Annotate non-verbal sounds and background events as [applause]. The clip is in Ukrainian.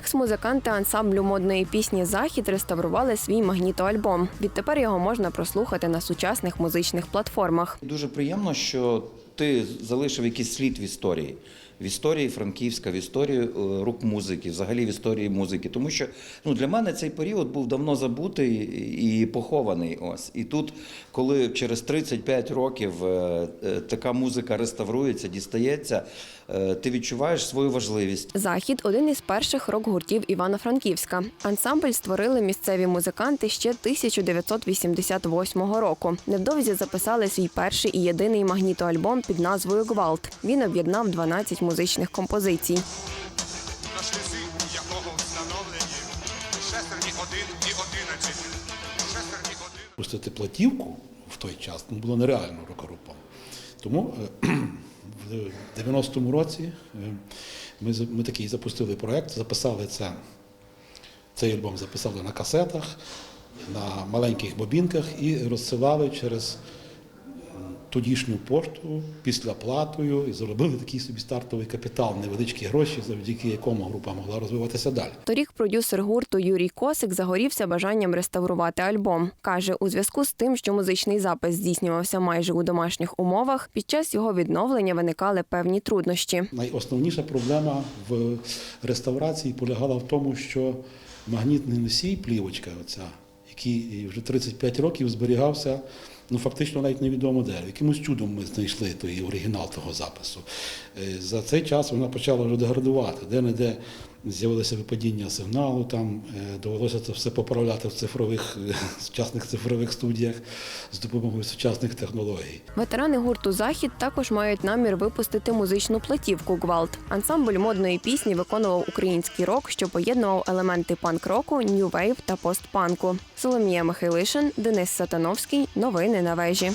Екс-музиканти ансамблю модної пісні Захід реставрували свій магнітоальбом. Відтепер його можна прослухати на сучасних музичних платформах. Дуже приємно, що ти залишив якийсь слід в історії. В історії Франківська, в історії е, рук музики, взагалі в історії музики. Тому що ну, для мене цей період був давно забутий і похований. Ось. І тут, коли через 35 років е, е, така музика реставрується, дістається, ти відчуваєш свою важливість. Захід один із перших рок-гуртів Івано-Франківська. Ансамбль створили місцеві музиканти ще 1988 року. Невдовзі записали свій перший і єдиний магнітоальбом під назвою Гвалт. Він об'єднав 12 музичних композицій. на шлюзі якого встановлені шестерні 1 і 11. Шестерні 1. пустити платівку в той час ну, було нереально рок-групам. Тому е, [clears throat] в 90-му році е, ми, ми такий запустили проєкт, записали це, цей альбом записали на касетах, на маленьких бобінках і розсилали через тодішню пошту після платою і заробили такий собі стартовий капітал, невеличкі гроші, завдяки якому група могла розвиватися далі. Торік продюсер гурту Юрій Косик загорівся бажанням реставрувати альбом. Каже, у зв'язку з тим, що музичний запис здійснювався майже у домашніх умовах, під час його відновлення виникали певні труднощі. Найосновніша проблема в реставрації полягала в тому, що магнітний носій, плівочка, оця, який вже 35 років зберігався, ну фактично навіть невідомо де. Якимось чудом ми знайшли той оригінал того запису. Е, За цей час вона почала вже деградувати. Де-не-де з'явилося випадіння сигналу, там е, довелося це все поправляти в цифрових е, сучасних цифрових студіях з допомогою сучасних технологій. Ветерани гурту Захід також мають намір випустити музичну платівку Гвалт. Ансамбль модної пісні виконував український рок, що поєднував елементи панк-року, нью-вейв та постпанку. Соломія Михайлишин, Денис Сатановський. Новини на вежі.